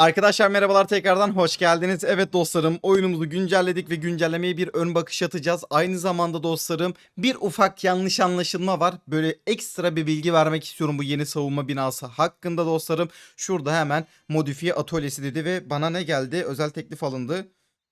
Arkadaşlar merhabalar tekrardan hoş geldiniz. Evet dostlarım oyunumuzu güncelledik ve güncellemeye bir ön bakış atacağız. Aynı zamanda dostlarım bir ufak yanlış anlaşılma var. Böyle ekstra bir bilgi vermek istiyorum bu yeni savunma binası hakkında dostlarım. Şurada hemen modifiye atölyesi dedi ve bana ne geldi? Özel teklif alındı.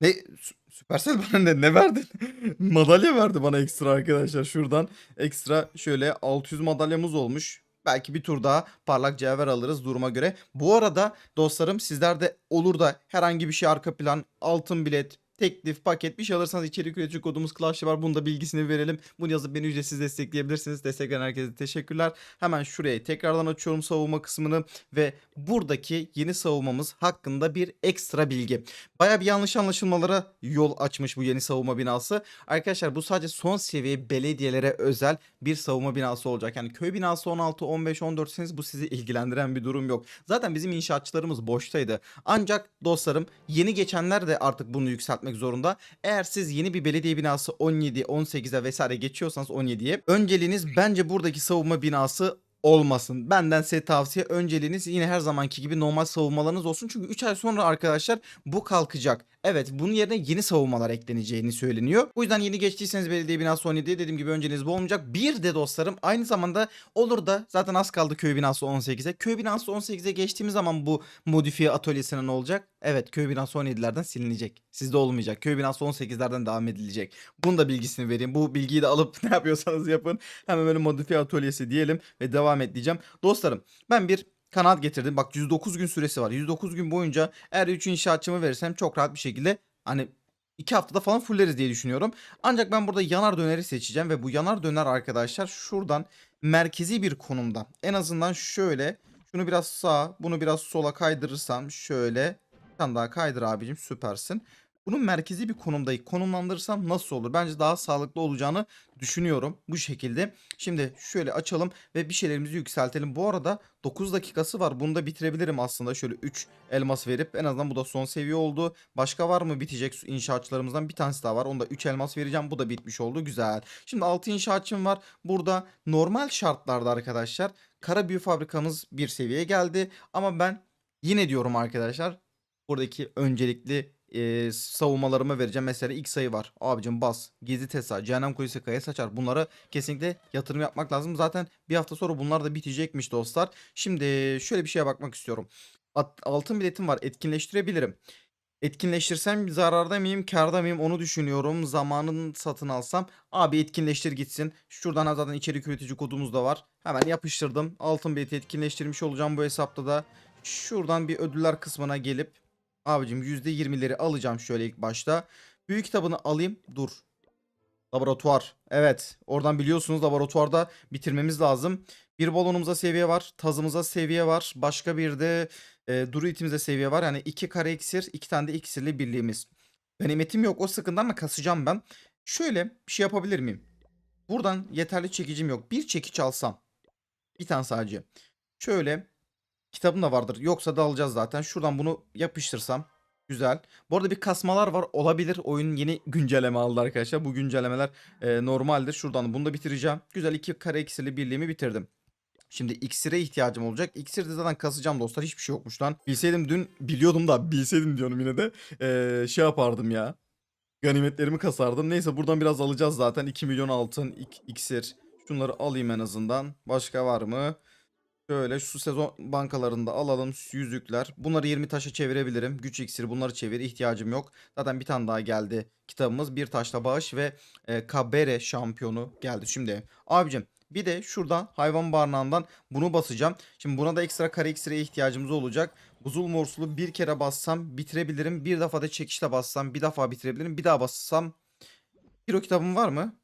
Ne? Sü- Süpersel bana ne, ne verdi? madalya verdi bana ekstra arkadaşlar. Şuradan ekstra şöyle 600 madalyamız olmuş. Belki bir tur daha parlak cevher alırız duruma göre. Bu arada dostlarım sizler de olur da herhangi bir şey arka plan, altın bilet, teklif, paket bir şey alırsanız içerik üretici kodumuz Clash'ı var. Bunu da bilgisini verelim. Bunu yazıp beni ücretsiz destekleyebilirsiniz. Destekleyen herkese teşekkürler. Hemen şuraya tekrardan açıyorum savunma kısmını ve buradaki yeni savunmamız hakkında bir ekstra bilgi. Baya bir yanlış anlaşılmalara yol açmış bu yeni savunma binası. Arkadaşlar bu sadece son seviye belediyelere özel bir savunma binası olacak. Yani köy binası 16, 15, 14'seniz bu sizi ilgilendiren bir durum yok. Zaten bizim inşaatçılarımız boştaydı. Ancak dostlarım yeni geçenler de artık bunu yükseltmek zorunda. Eğer siz yeni bir belediye binası 17, 18'e vesaire geçiyorsanız 17'ye önceliğiniz bence buradaki savunma binası olmasın. Benden size tavsiye önceliğiniz yine her zamanki gibi normal savunmalarınız olsun. Çünkü 3 ay sonra arkadaşlar bu kalkacak. Evet bunun yerine yeni savunmalar ekleneceğini söyleniyor. Bu yüzden yeni geçtiyseniz belediye binası 17'ye dediğim gibi önceniz bu olmayacak. Bir de dostlarım aynı zamanda olur da zaten az kaldı köy binası 18'e. Köy binası 18'e geçtiğimiz zaman bu modifiye atölyesine ne olacak? Evet köy binası 17'lerden silinecek. Sizde olmayacak. Köy binası 18'lerden devam edilecek. Bunun da bilgisini vereyim. Bu bilgiyi de alıp ne yapıyorsanız yapın. Hemen böyle modifiye atölyesi diyelim ve devam et diyeceğim. Dostlarım ben bir kanat getirdim. Bak 109 gün süresi var. 109 gün boyunca eğer 3 inşaatçımı verirsem çok rahat bir şekilde hani 2 haftada falan fulleriz diye düşünüyorum. Ancak ben burada yanar döneri seçeceğim ve bu yanar döner arkadaşlar şuradan merkezi bir konumda. En azından şöyle şunu biraz sağa bunu biraz sola kaydırırsam şöyle bir tane daha kaydır abicim süpersin. Bunun merkezi bir konumda konumlandırırsam nasıl olur? Bence daha sağlıklı olacağını düşünüyorum bu şekilde. Şimdi şöyle açalım ve bir şeylerimizi yükseltelim. Bu arada 9 dakikası var. Bunu da bitirebilirim aslında. Şöyle 3 elmas verip en azından bu da son seviye oldu. Başka var mı bitecek inşaatçılarımızdan? Bir tanesi daha var. Onda 3 elmas vereceğim. Bu da bitmiş oldu. Güzel. Şimdi 6 inşaatçım var. Burada normal şartlarda arkadaşlar kara büyü fabrikamız bir seviyeye geldi. Ama ben yine diyorum arkadaşlar buradaki öncelikli e, savunmalarıma vereceğim. Mesela ilk sayı var. Abicim bas. Gizli Tesa. Cehennem Kulesi Kaya Saçar. Bunlara kesinlikle yatırım yapmak lazım. Zaten bir hafta sonra bunlar da bitecekmiş dostlar. Şimdi şöyle bir şeye bakmak istiyorum. At- altın biletim var. Etkinleştirebilirim. Etkinleştirsem zararda mıyım, kârda mıyım onu düşünüyorum. Zamanını satın alsam. Abi etkinleştir gitsin. Şuradan zaten içerik üretici kodumuz da var. Hemen yapıştırdım. Altın bileti etkinleştirmiş olacağım bu hesapta da. Şuradan bir ödüller kısmına gelip Abicim %20'leri alacağım şöyle ilk başta. Büyük kitabını alayım. Dur. Laboratuvar. Evet. Oradan biliyorsunuz laboratuvarda bitirmemiz lazım. Bir balonumuza seviye var. Tazımıza seviye var. Başka bir de e, druidimize seviye var. Yani iki kare iksir, iki tane de iksirli birliğimiz. Ganimetim yok. O sıkıntı ama kasacağım ben. Şöyle bir şey yapabilir miyim? Buradan yeterli çekicim yok. Bir çekiç alsam. Bir tane sadece. Şöyle Kitabım da vardır. Yoksa da alacağız zaten. Şuradan bunu yapıştırsam. Güzel. Bu arada bir kasmalar var. Olabilir. Oyun yeni güncelleme aldı arkadaşlar. Bu güncellemeler e, normaldir. Şuradan bunu da bitireceğim. Güzel iki kare iksirli birliğimi bitirdim. Şimdi iksire ihtiyacım olacak. İksir de zaten kasacağım dostlar. Hiçbir şey yokmuş lan. Bilseydim dün biliyordum da bilseydim diyorum yine de e, şey yapardım ya. Ganimetlerimi kasardım. Neyse buradan biraz alacağız zaten. 2 milyon altın ik- iksir. Şunları alayım en azından. Başka var mı? Şöyle şu sezon bankalarında alalım yüzükler. Bunları 20 taşa çevirebilirim. Güç iksiri bunları çevir ihtiyacım yok. Zaten bir tane daha geldi kitabımız. Bir taşla bağış ve e, Kabere şampiyonu geldi. Şimdi abicim bir de şuradan hayvan barınağından bunu basacağım. Şimdi buna da ekstra kare iksire ihtiyacımız olacak. Buzul morsulu bir kere bassam bitirebilirim. Bir defa da çekişle bassam bir defa bitirebilirim. Bir daha bassam. Hero kitabım var mı?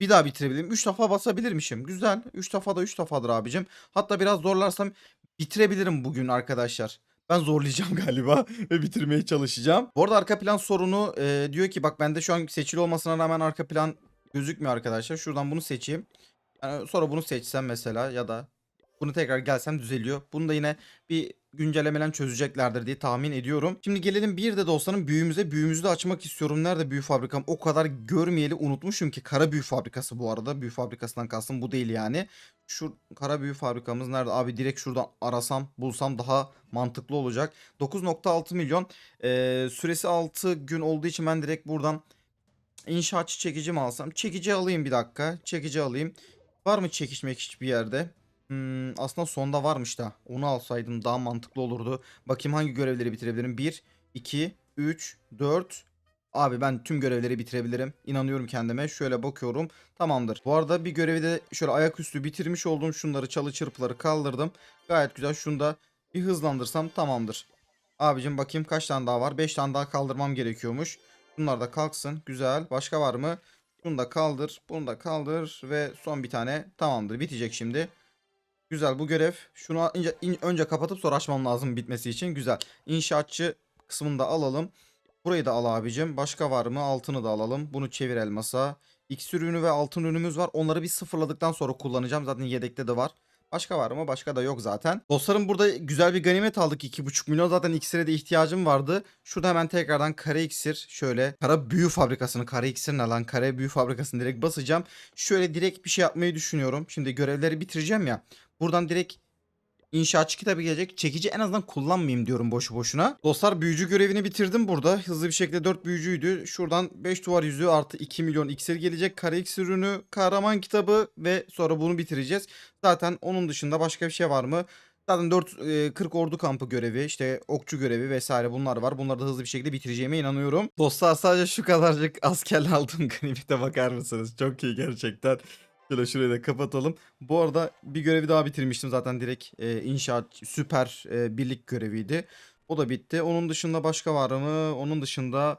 Bir daha bitirebilirim. 3 defa basabilirmişim. Güzel. 3 defa da 3 defadır abicim. Hatta biraz zorlarsam bitirebilirim bugün arkadaşlar. Ben zorlayacağım galiba ve bitirmeye çalışacağım. Bu arada arka plan sorunu e, diyor ki bak bende şu an seçili olmasına rağmen arka plan gözükmüyor arkadaşlar. Şuradan bunu seçeyim. Yani sonra bunu seçsem mesela ya da bunu tekrar gelsem düzeliyor. Bunu da yine bir güncellemeden çözeceklerdir diye tahmin ediyorum. Şimdi gelelim bir de dostlarım büyümüze. Büyümüzü de açmak istiyorum. Nerede büyü fabrikam? O kadar görmeyeli unutmuşum ki kara büyü fabrikası bu arada. Büyü fabrikasından kastım bu değil yani. Şu kara büyü fabrikamız nerede? Abi direkt şuradan arasam bulsam daha mantıklı olacak. 9.6 milyon. Ee, süresi 6 gün olduğu için ben direkt buradan inşaatçı çekici mi alsam? Çekici alayım bir dakika. Çekici alayım. Var mı çekiç mekiç bir yerde? Hmm, aslında sonda varmış da. Onu alsaydım daha mantıklı olurdu. Bakayım hangi görevleri bitirebilirim. 1, 2, 3, 4. Abi ben tüm görevleri bitirebilirim. İnanıyorum kendime. Şöyle bakıyorum. Tamamdır. Bu arada bir görevi de şöyle ayaküstü bitirmiş oldum. Şunları çalı çırpıları kaldırdım. Gayet güzel. Şunu da bir hızlandırsam tamamdır. Abicim bakayım kaç tane daha var. 5 tane daha kaldırmam gerekiyormuş. Bunlar da kalksın. Güzel. Başka var mı? Bunu da kaldır. Bunu da kaldır. Ve son bir tane. Tamamdır. Bitecek şimdi. Güzel bu görev. Şunu ince, in- önce kapatıp sonra açmam lazım bitmesi için. Güzel. İnşaatçı kısmını da alalım. Burayı da al abicim. Başka var mı? Altını da alalım. Bunu çevir elmasa. İksir ürünü ve altın ürünümüz var. Onları bir sıfırladıktan sonra kullanacağım. Zaten yedekte de var. Başka var mı? Başka da yok zaten. Dostlarım burada güzel bir ganimet aldık. 2,5 milyon zaten iksire de ihtiyacım vardı. Şurada hemen tekrardan kare iksir şöyle kara büyü fabrikasını kare iksir ne lan kare büyü fabrikasını direkt basacağım. Şöyle direkt bir şey yapmayı düşünüyorum. Şimdi görevleri bitireceğim ya. Buradan direkt İnşaatçı kitabı gelecek. Çekici en azından kullanmayayım diyorum boşu boşuna. Dostlar büyücü görevini bitirdim burada. Hızlı bir şekilde 4 büyücüydü. Şuradan 5 duvar yüzüğü artı 2 milyon iksir gelecek. Kare iksir ürünü, kahraman kitabı ve sonra bunu bitireceğiz. Zaten onun dışında başka bir şey var mı? Zaten 4 40 ordu kampı görevi, işte okçu görevi vesaire bunlar var. Bunları da hızlı bir şekilde bitireceğime inanıyorum. Dostlar sadece şu kadarcık askerle aldığım ganimete bakar mısınız? Çok iyi gerçekten. Şöyle şurayı da kapatalım. Bu arada bir görevi daha bitirmiştim zaten direkt e, inşaat süper e, birlik göreviydi. O da bitti. Onun dışında başka var mı? Onun dışında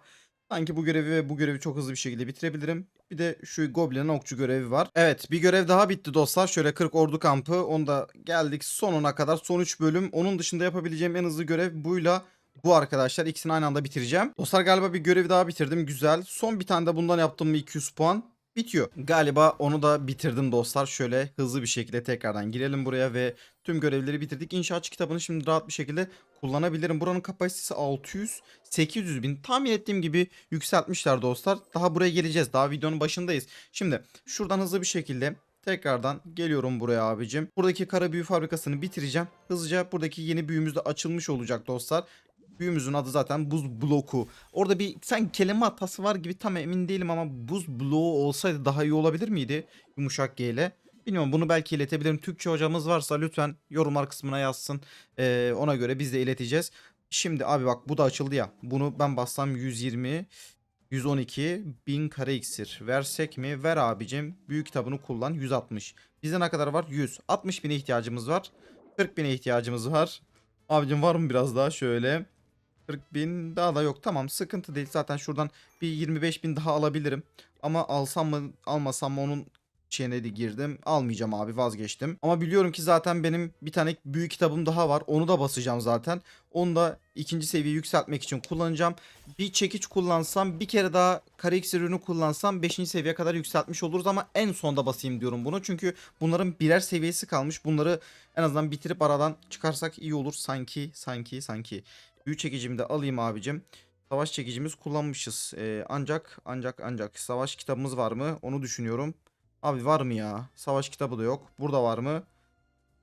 sanki bu görevi ve bu görevi çok hızlı bir şekilde bitirebilirim. Bir de şu Goblin'in okçu görevi var. Evet bir görev daha bitti dostlar. Şöyle 40 ordu kampı. Onda geldik sonuna kadar. Son 3 bölüm. Onun dışında yapabileceğim en hızlı görev buyla bu arkadaşlar. İkisini aynı anda bitireceğim. Dostlar galiba bir görevi daha bitirdim. Güzel. Son bir tane de bundan yaptım mı 200 puan bitiyor. Galiba onu da bitirdim dostlar. Şöyle hızlı bir şekilde tekrardan girelim buraya ve tüm görevleri bitirdik. İnşaatçı kitabını şimdi rahat bir şekilde kullanabilirim. Buranın kapasitesi 600, 800 bin. Tahmin ettiğim gibi yükseltmişler dostlar. Daha buraya geleceğiz. Daha videonun başındayız. Şimdi şuradan hızlı bir şekilde Tekrardan geliyorum buraya abicim. Buradaki kara büyü fabrikasını bitireceğim. Hızlıca buradaki yeni büyümüz de açılmış olacak dostlar. Büyümüzün adı zaten buz bloku. Orada bir sen kelime hatası var gibi tam emin değilim ama buz bloğu olsaydı daha iyi olabilir miydi? Yumuşak G ile. Bilmiyorum bunu belki iletebilirim. Türkçe hocamız varsa lütfen yorumlar kısmına yazsın. Ee, ona göre biz de ileteceğiz. Şimdi abi bak bu da açıldı ya. Bunu ben bassam 120 112 1000 kare iksir. Versek mi? Ver abicim. Büyük kitabını kullan. 160. Bizde ne kadar var? 100. 60 bine ihtiyacımız var. 40 bine ihtiyacımız var. Abicim var mı biraz daha? Şöyle. 40 bin daha da yok. Tamam sıkıntı değil. Zaten şuradan bir 25 bin daha alabilirim. Ama alsam mı almasam mı onun şeyine de girdim. Almayacağım abi vazgeçtim. Ama biliyorum ki zaten benim bir tane büyük kitabım daha var. Onu da basacağım zaten. Onu da ikinci seviye yükseltmek için kullanacağım. Bir çekiç kullansam bir kere daha kare ürünü kullansam 5. seviye kadar yükseltmiş oluruz ama en sonda basayım diyorum bunu. Çünkü bunların birer seviyesi kalmış. Bunları en azından bitirip aradan çıkarsak iyi olur sanki sanki sanki. Büyü çekicimi de alayım abicim. Savaş çekicimiz kullanmışız. Ee, ancak ancak ancak savaş kitabımız var mı? Onu düşünüyorum. Abi var mı ya? Savaş kitabı da yok. Burada var mı?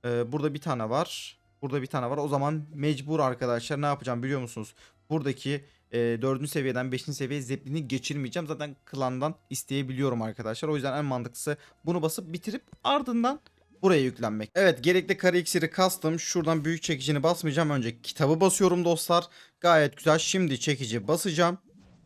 Ee, burada bir tane var. Burada bir tane var. O zaman mecbur arkadaşlar ne yapacağım biliyor musunuz? Buradaki e, 4. seviyeden 5. seviyeye zeplini geçirmeyeceğim. Zaten klandan isteyebiliyorum arkadaşlar. O yüzden en mantıklısı bunu basıp bitirip ardından buraya yüklenmek. Evet gerekli kare iksiri kastım. Şuradan büyük çekicini basmayacağım. Önce kitabı basıyorum dostlar. Gayet güzel. Şimdi çekici basacağım.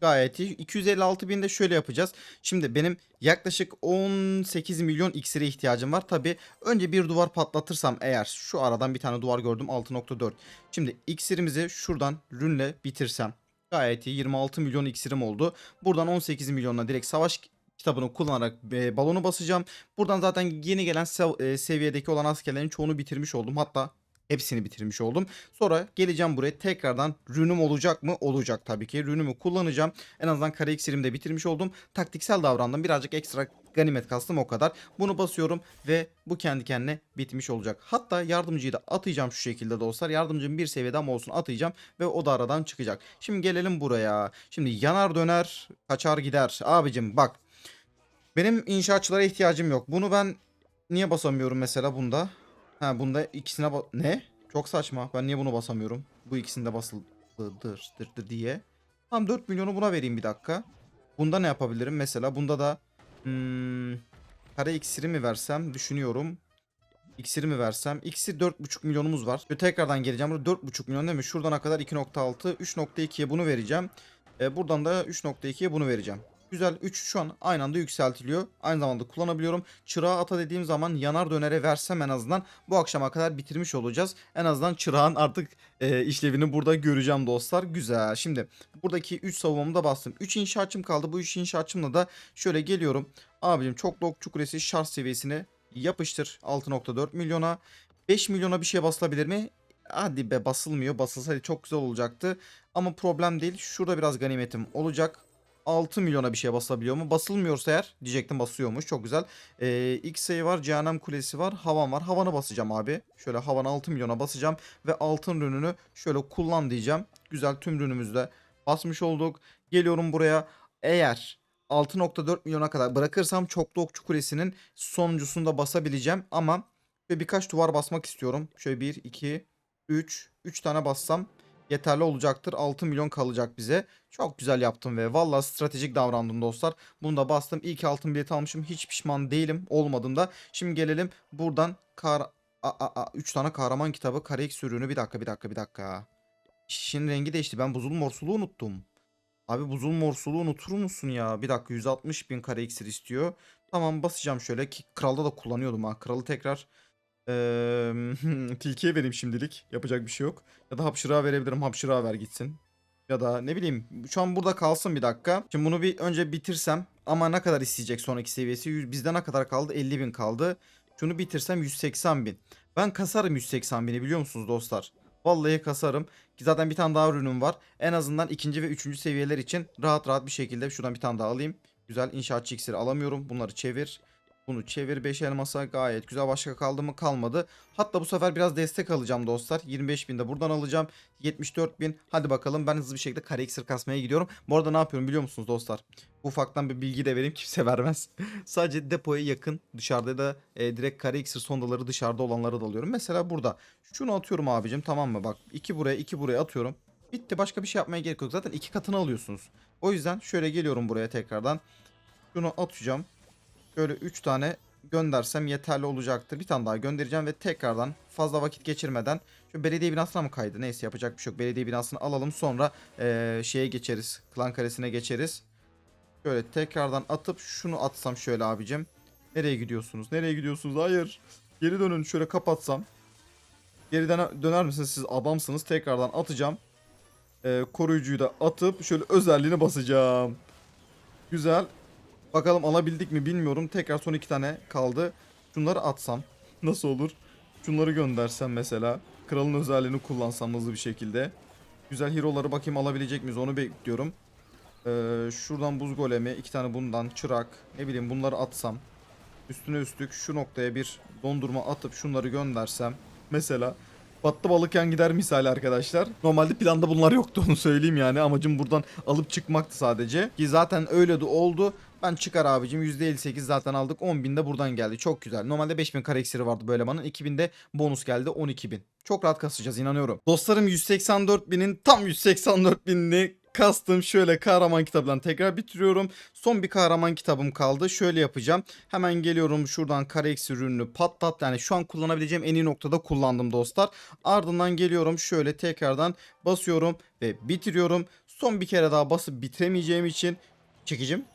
Gayet iyi. 256 bin de şöyle yapacağız. Şimdi benim yaklaşık 18 milyon iksire ihtiyacım var. Tabi önce bir duvar patlatırsam eğer şu aradan bir tane duvar gördüm 6.4. Şimdi iksirimizi şuradan rünle bitirsem gayet iyi 26 milyon iksirim oldu. Buradan 18 milyonla direkt savaş kitabını kullanarak e, balonu basacağım. Buradan zaten yeni gelen sev- e, seviyedeki olan askerlerin çoğunu bitirmiş oldum. Hatta Hepsini bitirmiş oldum. Sonra geleceğim buraya tekrardan rünüm olacak mı? Olacak tabii ki. Rünümü kullanacağım. En azından kare iksirimi de bitirmiş oldum. Taktiksel davrandım. Birazcık ekstra ganimet kastım o kadar. Bunu basıyorum ve bu kendi kendine bitmiş olacak. Hatta yardımcıyı da atacağım şu şekilde dostlar. Yardımcım bir seviyede ama olsun atacağım ve o da aradan çıkacak. Şimdi gelelim buraya. Şimdi yanar döner kaçar gider. Abicim bak. Benim inşaatçılara ihtiyacım yok. Bunu ben niye basamıyorum mesela bunda? Ha bunda ikisine ba- ne? Çok saçma. Ben niye bunu basamıyorum? Bu ikisinde basıldır dır diye. Tamam 4 milyonu buna vereyim bir dakika. Bunda ne yapabilirim? Mesela bunda da hmm, kare iksiri mi versem düşünüyorum. İksiri mi versem? İksir 4,5 milyonumuz var. Ve tekrardan geleceğim. Burada 4,5 milyon değil mi? Şuradan kadar 2.6. 3.2'ye bunu vereceğim. E, buradan da 3.2'ye bunu vereceğim. Güzel 3 şu an aynı anda yükseltiliyor. Aynı zamanda kullanabiliyorum. Çırağı ata dediğim zaman yanar dönere versem en azından bu akşama kadar bitirmiş olacağız. En azından çırağın artık e, işlevini burada göreceğim dostlar. Güzel. Şimdi buradaki 3 savunmamı da bastım. 3 inşaatçım kaldı. Bu 3 inşaatçımla da şöyle geliyorum. Abicim çok lok çukuresi şarj seviyesini yapıştır 6.4 milyona. 5 milyona bir şey basılabilir mi? Hadi be basılmıyor. Basılsaydı çok güzel olacaktı. Ama problem değil. Şurada biraz ganimetim olacak. 6 milyona bir şey basılabiliyor mu? Basılmıyorsa eğer diyecektim basıyormuş. Çok güzel. Ee, X-Ray var. Cehennem Kulesi var. Havan var. Havanı basacağım abi. Şöyle havan 6 milyona basacağım. Ve altın rününü şöyle kullan diyeceğim. Güzel tüm rünümüzü de basmış olduk. Geliyorum buraya. Eğer 6.4 milyona kadar bırakırsam çoklu okçu kulesinin sonuncusunu basabileceğim. Ama şöyle birkaç duvar basmak istiyorum. Şöyle 1, 2, 3. 3 tane bassam yeterli olacaktır. 6 milyon kalacak bize. Çok güzel yaptım ve vallahi stratejik davrandım dostlar. Bunu da bastım. Ki altın bilet almışım. Hiç pişman değilim olmadığımda. Şimdi gelelim buradan kar... A, a, a, 3 tane kahraman kitabı kare X ürünü. Bir dakika bir dakika bir dakika. Şişin rengi değişti. Ben buzul morsuluğu unuttum. Abi buzul morsuluğu unutur musun ya? Bir dakika 160 bin kare iksir istiyor. Tamam basacağım şöyle ki kralda da kullanıyordum ha. Kralı tekrar eee tilkiye vereyim şimdilik. Yapacak bir şey yok. Ya da hapşırığa verebilirim. Hapşırığa ver gitsin. Ya da ne bileyim şu an burada kalsın bir dakika. Şimdi bunu bir önce bitirsem ama ne kadar isteyecek sonraki seviyesi? Bizde ne kadar kaldı? 50 bin kaldı. Şunu bitirsem 180 bin. Ben kasarım 180 bini biliyor musunuz dostlar? Vallahi kasarım. Ki zaten bir tane daha ürünüm var. En azından ikinci ve üçüncü seviyeler için rahat rahat bir şekilde şuradan bir tane daha alayım. Güzel inşaatçı iksiri alamıyorum. Bunları çevir. Bunu çevir 5 elmasa gayet güzel. Başka kaldı mı? Kalmadı. Hatta bu sefer biraz destek alacağım dostlar. 25 bin de buradan alacağım. 74 bin. Hadi bakalım ben hızlı bir şekilde kare iksir kasmaya gidiyorum. Bu arada ne yapıyorum biliyor musunuz dostlar? Ufaktan bir bilgi de vereyim kimse vermez. Sadece depoya yakın dışarıda da e, direkt kare iksir sondaları dışarıda olanları da alıyorum. Mesela burada şunu atıyorum abicim tamam mı? Bak iki buraya iki buraya atıyorum. Bitti başka bir şey yapmaya gerek yok. Zaten iki katını alıyorsunuz. O yüzden şöyle geliyorum buraya tekrardan. Şunu atacağım. Şöyle 3 tane göndersem yeterli olacaktır. Bir tane daha göndereceğim ve tekrardan fazla vakit geçirmeden şu belediye binasına mı kaydı? Neyse yapacak bir şey yok. Belediye binasını alalım sonra eee, şeye geçeriz. Klan karesine geçeriz. Şöyle tekrardan atıp şunu atsam şöyle abicim. Nereye gidiyorsunuz? Nereye gidiyorsunuz? Hayır. Geri dönün şöyle kapatsam. Geriden döner misiniz siz adamsınız. Tekrardan atacağım. Eee, koruyucuyu da atıp şöyle özelliğini basacağım. Güzel. Bakalım alabildik mi bilmiyorum. Tekrar son iki tane kaldı. Şunları atsam nasıl olur? Şunları göndersem mesela. Kralın özelliğini kullansam hızlı bir şekilde. Güzel hero'ları bakayım alabilecek miyiz onu bekliyorum. Ee, şuradan buz golemi, iki tane bundan, çırak, ne bileyim bunları atsam. Üstüne üstlük şu noktaya bir dondurma atıp şunları göndersem. Mesela battı balıkken gider misali arkadaşlar. Normalde planda bunlar yoktu onu söyleyeyim yani. Amacım buradan alıp çıkmaktı sadece. Ki zaten öyle de oldu. Ben çıkar abicim %58 zaten aldık 10.000 de buradan geldi çok güzel. Normalde 5000 kare iksiri vardı böyle elemanın 2000 de bonus geldi 12.000. Çok rahat kasacağız inanıyorum. Dostlarım 184.000'in tam 184.000'ini kastım şöyle kahraman kitabından tekrar bitiriyorum. Son bir kahraman kitabım kaldı. Şöyle yapacağım. Hemen geliyorum şuradan kare iksir ürününü patlat. Yani şu an kullanabileceğim en iyi noktada kullandım dostlar. Ardından geliyorum şöyle tekrardan basıyorum ve bitiriyorum. Son bir kere daha basıp bitiremeyeceğim için çekicim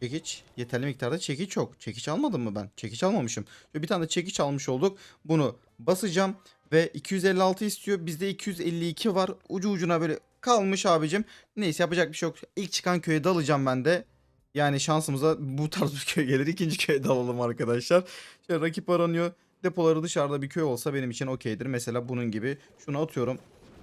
Çekiç yeterli miktarda çekiç yok. Çekiç almadım mı ben? Çekiç almamışım. Bir tane de çekiç almış olduk. Bunu basacağım ve 256 istiyor. Bizde 252 var. Ucu ucuna böyle kalmış abicim. Neyse yapacak bir şey yok. İlk çıkan köye dalacağım ben de. Yani şansımıza bu tarz bir köy gelir. İkinci köye dalalım arkadaşlar. Şöyle rakip aranıyor. depoları dışarıda bir köy olsa benim için okeydir. Mesela bunun gibi. Şunu atıyorum.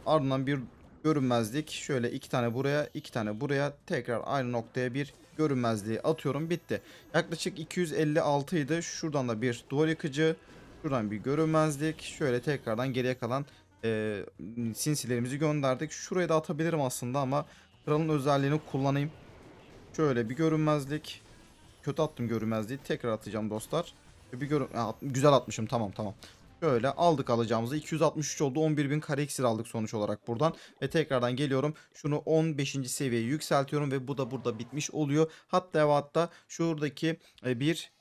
Ardından bir görünmezlik. Şöyle iki tane buraya, iki tane buraya. Tekrar aynı noktaya bir görünmezliği atıyorum. Bitti. Yaklaşık 256 idi. Şuradan da bir duvar yıkıcı. Şuradan bir görünmezlik. Şöyle tekrardan geriye kalan e, sinsilerimizi gönderdik. Şuraya da atabilirim aslında ama kralın özelliğini kullanayım. Şöyle bir görünmezlik. Kötü attım görünmezliği. Tekrar atacağım dostlar. Bir görün Ha, güzel atmışım. Tamam tamam. Şöyle aldık alacağımızı. 263 oldu. 11.000 kare iksir aldık sonuç olarak buradan. Ve tekrardan geliyorum. Şunu 15. seviyeye yükseltiyorum ve bu da burada bitmiş oluyor. Hatta ve hatta şuradaki e, bir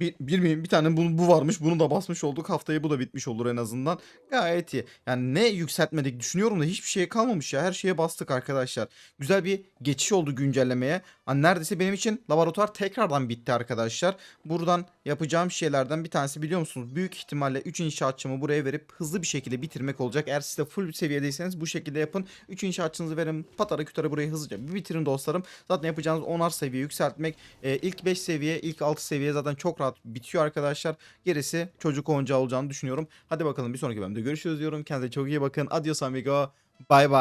bir, bir, bir, bir tane bu, bu varmış. Bunu da basmış olduk. Haftaya bu da bitmiş olur en azından. Gayet iyi. Yani ne yükseltmedik düşünüyorum da hiçbir şeye kalmamış ya. Her şeye bastık arkadaşlar. Güzel bir geçiş oldu güncellemeye. Hani neredeyse benim için laboratuvar tekrardan bitti arkadaşlar. Buradan yapacağım şeylerden bir tanesi biliyor musunuz? Büyük ihtimalle 3 inşaatçımı buraya verip hızlı bir şekilde bitirmek olacak. Eğer siz de full seviyedeyseniz bu şekilde yapın. 3 inşaatçınızı verin. Patara kütara burayı hızlıca bir bitirin dostlarım. Zaten yapacağınız 10'ar seviye yükseltmek. Ee, ilk 5 seviye, ilk 6 seviye zaten çok rahat bitiyor arkadaşlar. Gerisi çocuk oyuncağı olacağını düşünüyorum. Hadi bakalım bir sonraki bölümde görüşürüz diyorum. Kendinize çok iyi bakın. Adios amigo. Bye bye.